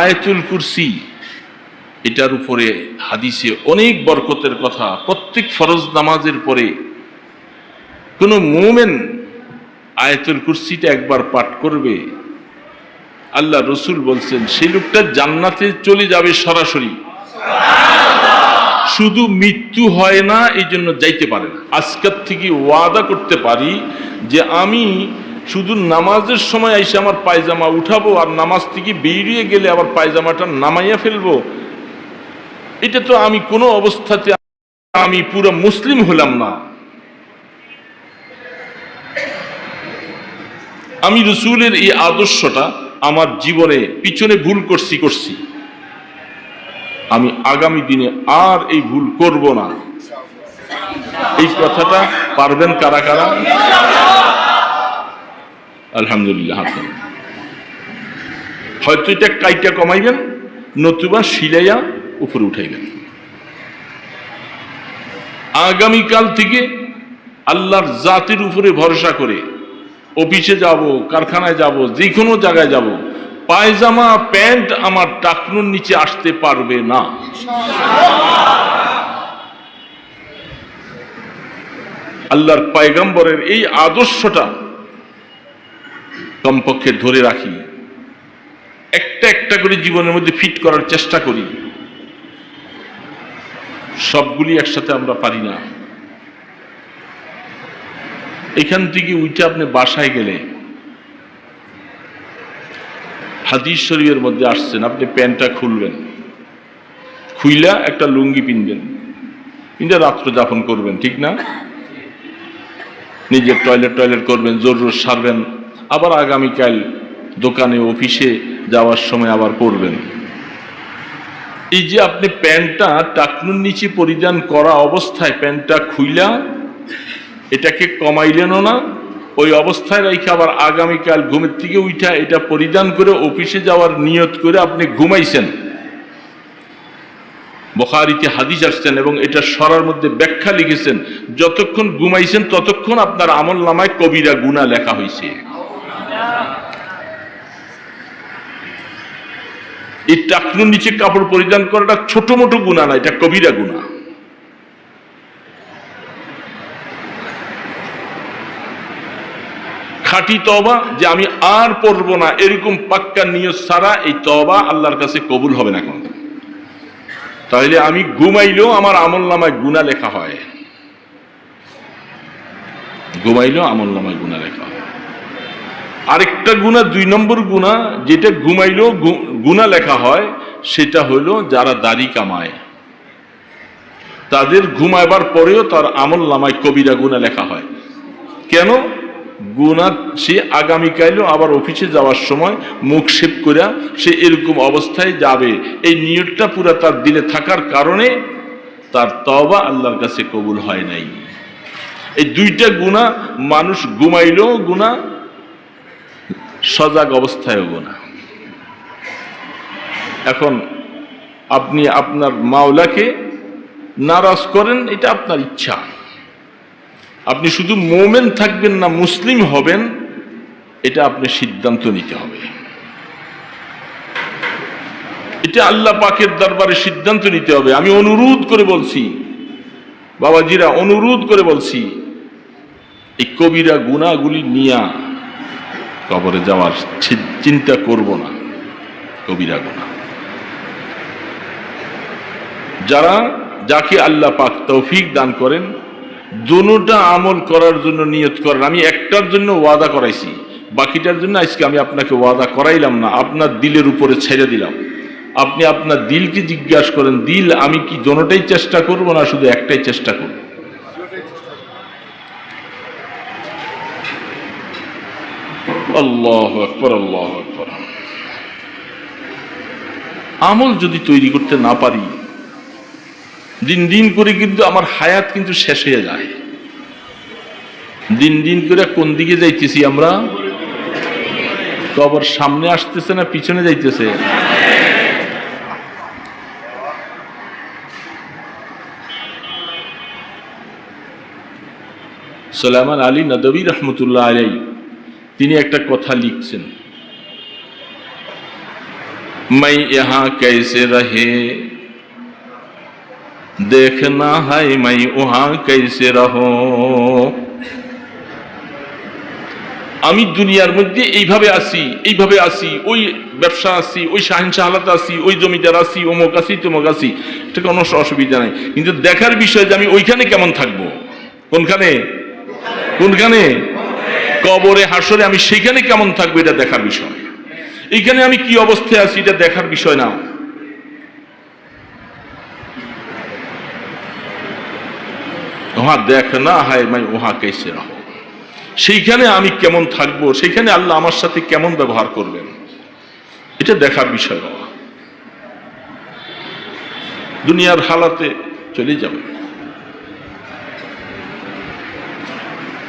আয়াতুল কুরসি, এটার উপরে হাদিসে অনেক বরকতের কথা। প্রত্যেক ফরজ নামাজের পরে কোনো মোমেন আয়াতুল কুরসিটা একবার পাঠ করবে। আল্লাহ রসুল বলছেন, সেই লোকটা জান্নাতে চলে যাবে সরাসরি। শুধু মৃত্যু হয় না, এই জন্য যাইতে পারে না। আজকের থেকে ওয়াদা করতে পারি যে আমি শুধু নামাজের সময় এসে আমার পায়জামা উঠাবো আর নামাজ থেকে বেরিয়ে গেলে আবার পায়জামাটা নামাইয়া ফেলব। এটা তো আমি কোনো অবস্থাতে আমি পুরো মুসলিম হলাম না। আমি রসুলের এই আদর্শটা আমার জীবনে পিছনে ভুল করছি করছি। আমি আগামী দিনে আর এই ভুল করব না। এই কথাটা পারবেন কারা কারা? আলহামদুলিল্লাহ হয়তো এটা কাইটা কমাইবেন, নতুবা সিলাইয়া উপরে উঠাইবেন। আগামীকাল থেকে আল্লাহর জাতির উপরে ভরসা করে অফিসে যাব, কারখানায় যাব যে কোনো জায়গায় যাব, পায়জামা, প্যান্ট আমার টাকনুর নিচে আসতে পারবে না। আল্লাহর পায়গাম্বরের এই আদর্শটা কমপক্ষে ধরে রাখি। একটা একটা করে জীবনের মধ্যে ফিট করার চেষ্টা করি। সবগুলি একসাথে আমরা পারি না। এখান থেকে উইটা আপনি বাসায় গেলে, হাদিস শরীফের মধ্যে আসছেন, আপনি প্যান্টটা খুলবেন। খুইলা একটা লুঙ্গি পিনবেন। পিনটা রাত্র যাপন করবেন, ঠিক না? নিজের টয়লেট টয়লেট করবেন জোর জোর সারবেন। আবার আগামীকাল দোকানে অফিসে যাওয়ার সময় আবার পরবেন এই যে আপনি প্যান্টটা টাকনুর নিচে পরিধান করা অবস্থায় প্যান্টটা খুইলা, এটাকে কমাইলেনও না, ওই অবস্থায় রেখে আবার আগামীকাল ঘুমের থেকে উঠা এটা পরিধান করে অফিসে যাওয়ার নিয়ত করে আপনি ঘুমাইছেন। বখারিতে হাদিস আসছেন এবং এটা সরার মধ্যে ব্যাখ্যা লিখেছেন, যতক্ষণ ঘুমাইছেন ততক্ষণ আপনার আমল নামায় কবিরা গুণা লেখা হয়েছে এই টাকনুর নিচে কাপড় পরিধান করাটা ছোট মোটো গুণা না, এটা কবিরা গুণা। খাঁটি তবা যে আমি আর পড়ব না, এরকম পাক্কা নিয়ত ছাড়া এই তবা আল্লাহর কাছে কবুল হবে না কোন তাহলে আমি ঘুমাইলেও আমার আমল নামায় গুণা লেখা হয়। ঘুমাইলেও আমল নামায় গুণা লেখা হয়। আরেকটা গুণা, দুই নম্বর গুণা, যেটা ঘুমাইলেও গুণা লেখা হয়, সেটা হলো যারা দাড়ি কামায়। তাদের ঘুমাইবার পরেও তার আমল নামায় কবিরা গুণা লেখা হয়। কেন? গুণা সে আগামীকালও আবার অফিসে যাওয়ার সময় মুখ শেপ করে সে এরকম অবস্থায় যাবে। এই নিয়তটা পুরা তার দিলে থাকার কারণে তার তবা আল্লাহর কাছে কবুল হয় নাই। এই দুইটা গুণা মানুষ ঘুমাইলেও গুণা সজাগ অবস্থায়ও গুণা এখন আপনি আপনার মাওলাকে নারাজ করেন, এটা আপনার ইচ্ছা। আপনি শুধু মোমেন থাকবেন না, মুসলিম হবেন, এটা আপনি সিদ্ধান্ত নিতে হবে। এটা আল্লাহ পাকের দরবারে সিদ্ধান্ত নিতে হবে। আমি অনুরোধ করে বলছি, বাবাজিরা, অনুরোধ করে বলছি, এই কবিরা গুণাগুলি নিয়া কবরে যাওয়ার চিন্তা করব না কবিরা গুণা যারা, যাকে আল্লাহ পাক তৌফিক দান করেন, দুটা আমল করার জন্য নিয়ত করেন। আমি একটার জন্য ওয়াদা করাইছি, বাকিটার জন্য আজকে আমি আপনাকে ওয়াদা করাইলাম না, আপনার দিলের উপরে ছেড়ে দিলাম। আপনি আপনার দিলকে জিজ্ঞাসা করেন, দিল আমি কি দোনোটাই চেষ্টা করব না শুধু একটাই চেষ্টা করব? আল্লাহ আকবর আল্লাহ আকবর। আমল যদি তৈরি করতে না পারি, দিন দিন করে কিন্তু আমার হায়াত কিন্তু শেষ হয়ে যায়। দিন দিন করে কোন দিকে যাইতেছি আমরা? কবর সামনে আসতেছে না, পিছনে যাইতেছে? সোলাইমান আলী নদবী রহমতুল্লাহ আলাই তিনি একটা কথা লিখছেন। মাই ইহা কেসে রহে দেখনা হাই মাই উহা কেসে রহ আমি দুনিয়ার মধ্যে এইভাবে আসি এইভাবে আসি ওই ব্যবসা আসি ওই শাহিনশাহ হালাত আসি ওই জমিদার আসি অমুক আসি তমুক আসি এটা কোনো অসুবিধা নাই। কিন্তু দেখার বিষয় যে আমি ওইখানে কেমন থাকব? কোনখানে? কোনখানে? কবরে হাসরে আমি সেইখানে কেমন থাকব এটা দেখার বিষয়। এখানে আমি কি অবস্থায় আছি এটা দেখার বিষয় না। ওহা দেখ না, হায় মাই, ওহা কেসে রাখো সেইখানে আমি কেমন থাকব, সেইখানে আল্লাহ আমার সাথে কেমন ব্যবহার করবেন? এটা দেখার বিষয় বাবা দুনিয়ার হালাতে চলে যাবে।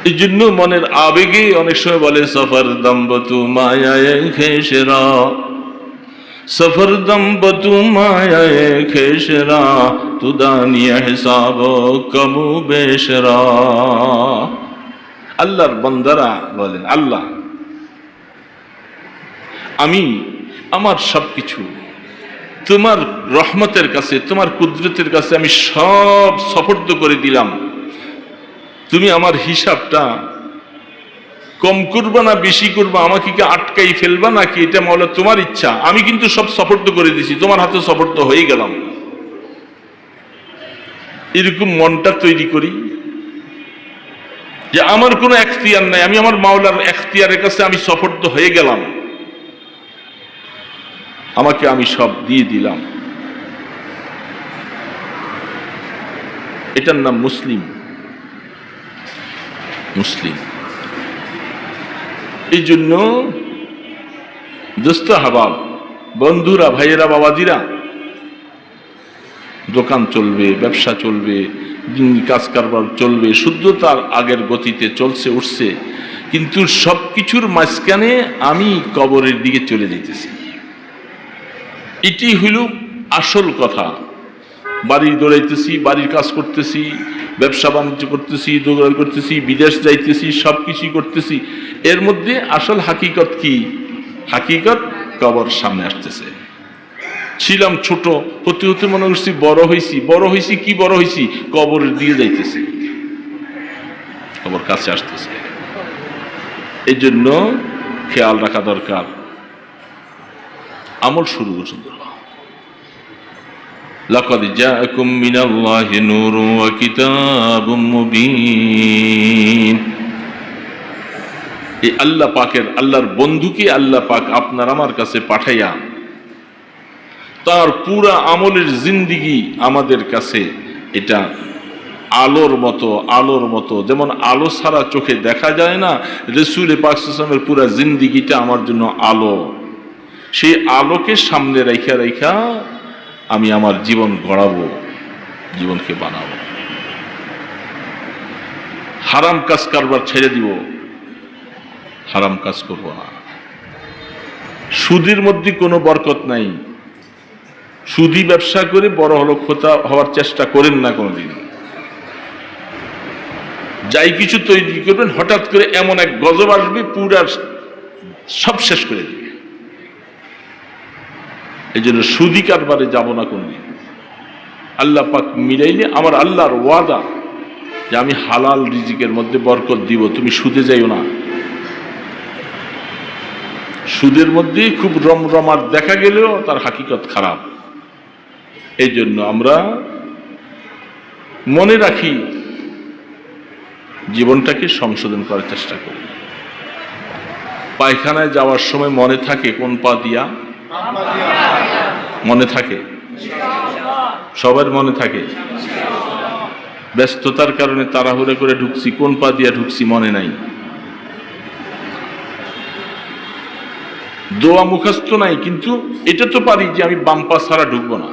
এই জন্য মনের আবেগে অনেক সময় বলে, সফর দম্বতু মায়ায় খেসেরা, সফর দম্বতু মায়ায় খেসেরা তুদানিয়া হিসাব কমু বেশরা আল্লাহর বন্দারা বলেন আল্লাহ, আমি আমার সবকিছু, তোমার রহমতের কাছে, তোমার কুদরতের কাছে আমি সব সফর্দ করে দিলাম। তুমি আমার হিসাবটা কম করবা না বেশি করবা, আমাকে কি আটকাই ফেলবা নাকি? এটা মৌলা তোমার ইচ্ছা। আমি কিন্তু সব সফর্দ করে দিছি তোমার হাতে সফর্দ হয়ে গেলাম। এরকম মনটা তৈরি করি যে আমার কোনো এখতিয়ার নাই, আমি আমার মাওলার এখতিয়ারের কাছে আমি সফর্দ হয়ে গেলাম। আমাকে আমি সব দিয়ে দিলাম। এটার নাম মুসলিম। মুসলিম। এই জন্য দোস্ত হাবাব, বন্ধুরা, ভাইয়েরা, বাবাজিরা, দোকান চলবে, ব্যবসা চলবে কাজ কারবার চলবে, শুদ্ধতার আগের গতিতে চলছে, উঠছে, কিন্তু সব কিছুর মাঝখানে আমি কবরের দিকে চলে যেতেছি এটি হইল আসল কথা। বাড়ি দৌড়াইতেছি, বাড়ির কাজ করতেছি ব্যবসা বাণিজ্য করতেছি দৌড়াই করতেছি, বিদেশ যাইতেছি সব কিছুই করতেছি। এর মধ্যে আসল হাকিকত কি? হাকিকত কবর সামনে আসতেছে। ছিলাম ছোট, হতে হতে মনে করছি বড় হয়েছি বড় হয়েছি কি বড় হয়েছি কবরের দিয়ে যাইতেছি। কবর কাছে আসতেছে। এই জন্য খেয়াল রাখা দরকার। আমল শুরু করছেন لقد جاءكم من الله نور وكتاب مبين এই আল্লাহ পাকের আল্লাহর বন্ধুকে আল্লাহ পাক আপনার আমার কাছে পাঠাইয়া তার পুরা আমলের জিন্দিগি আমাদের কাছে এটা আলোর মতো আলোর মতো যেমন আলো ছাড়া চোখে দেখা যায় না রসুল পাকিস্তানের পুরা জিন্দিগিটা আমার জন্য আলো সেই আলোকে সামনে রেখা রেখা আমি আমার জীবন গড়াবো, জীবনকে বানাবো। হারাম কাজ কারবার ছেড়ে দিব, হারাম কাজ করব না। সুদের মধ্যে কোনো বরকত নাই। সুদি ব্যবসা করে বড় হলো খোতা হওয়ার চেষ্টা করেন না কোনোদিন। যাই কিছু তৈরি করবেন, হঠাৎ করে এমন এক গজব আসবে, পুরা সব শেষ করে দিবে। এই জন্য সুদি কারবারে যাব না কোনদিন আল্লাহ পাক মিলাইলে আমার আল্লাহর ওয়াদা যে আমি হালাল রিজিকের মধ্যে বরকত দিব, তুমি সুদে যাইও না। সুদের মধ্যে খুব রমরমার দেখা গেলেও তার হাকিকত খারাপ। এই জন্য আমরা মনে রাখি, জীবনটাকে সংশোধন করার চেষ্টা করি। পায়খানায় যাওয়ার সময় মনে থাকে কোন পা দিয়া মনে থাকে। সবার মনে থাকে। ব্যস্ততার কারণে তাড়াহুড়ো করে ঢুকছি, কোন পা দিয়া ঢুকছি মনে নাই। দোয়া মুখস্থ নাই, কিন্তু এটা তো পারি যে আমি বাম পা ছাড়া ঢুকবো না।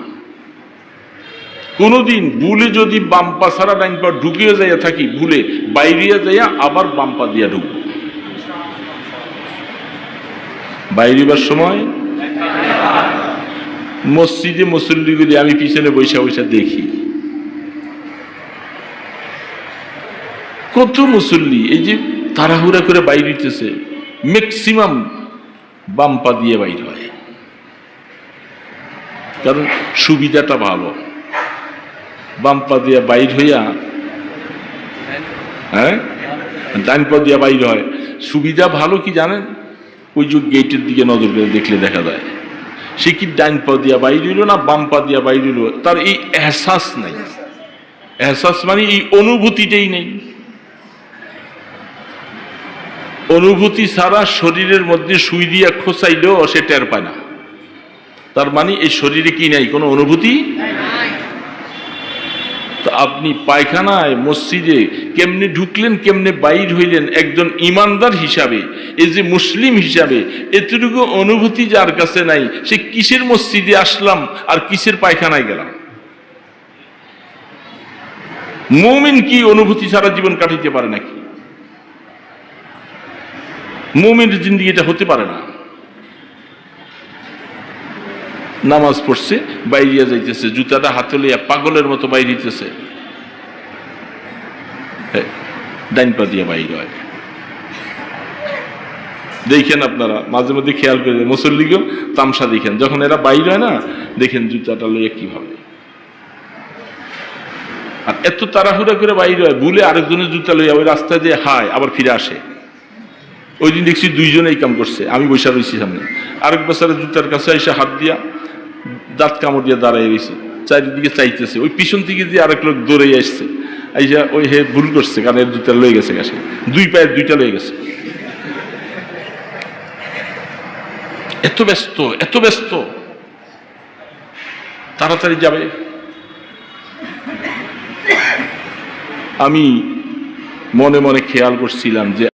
কোনোদিন ভুলে যদি বাম পা ছাড়া ডাইন পা ঢুকিয়ে যাইয়া থাকি, ভুলে বাইরিয়া যাইয়া আবার বাম পা দিয়া ঢুকবো। বাইরিবার সময় মসজিদে মুসল্লিগুলি আমি পিছনে বৈশা বৈশা দেখি। কত মুসল্লি, এই যে তাড়াহুড়া করে বাইর হইতেছে ম্যাক্সিমাম বাম পা দিয়ে বাইর হয়। কারণ সুবিধাটা ভালো। বাম দিয়ে বাইর হইয়া হ্যাঁ? ডান পা দিয়া বাইর হয়। সুবিধা ভালো কি জানেন? ওই যে গেটের দিকে নজর করে দেখলে দেখা যায়। সে কি ডাইন পা দিয়া বাইর হইল না বাম পা দিয়া বাইর হইল? তার এই এহসাস নাই। এহসাস মানে এই অনুভূতিটাই নেই। অনুভূতি ছাড়া শরীরের মধ্যে সুই দিয়া খোঁচাইলেও সে টের পায় না। তার মানে এই শরীরে কি নাই? কোনো অনুভূতি? আপনি পায়খানায়, মসজিদে কেমনে ঢুকলেন, কেমনে বাইর হইলেন একজন ইমানদার হিসাবে, এই যে মুসলিম হিসাবে, এতটুকু অনুভূতি যার কাছে নাই, সে কিসের মসজিদে আসলাম আর কিসের পায়খানায় গেলাম? মুমিন কি অনুভূতি সারা জীবন কাটাইতে পারে নাকি? মুমিনের জিন্দিগি এটা হতে পারে না। নামাজ পড়ছে বাইরিয়া যাইতেছে, জুতাটা হাতে লইয়া পাগলের মতো বাইরিতেছে ডাইন পা দিয়ে বাইর হয়। দেখেন আপনারা, মাঝে মধ্যে খেয়াল করে মুসল্লিকেও তামসা দেখেন। যখন এরা বাইর হয় না, দেখেন জুতাটা লইয়া কীভাবে আর এত তাড়াহুড়া করে বাইর হয়, ভুলে আরেকজনের জুতা লইয়া ওই রাস্তায় দিয়ে হায়, আবার ফিরে আসে। ওই দিন দেখছি দুইজনে এই কাম করছে, আমি বৈশা রয়েছি সামনে। আরেক বছরের জুতার কাছে এসে হাত দিয়া দাঁত কামড় দিয়ে দাঁড়াই রয়েছে, চারিদিকে চাইতেছে। ওই পিছন থেকে দিয়ে আরেক লোক দৌড়ে আসছে। আইসা ওই হে ভুল করছে এর জুতা লয়ে গেছে গেছে। দুই পায়ের দুইটা লয়ে গেছে। এত ব্যস্ত এত ব্যস্ত। তাড়াতাড়ি যাবে। আমি মনে মনে খেয়াল করছিলাম যে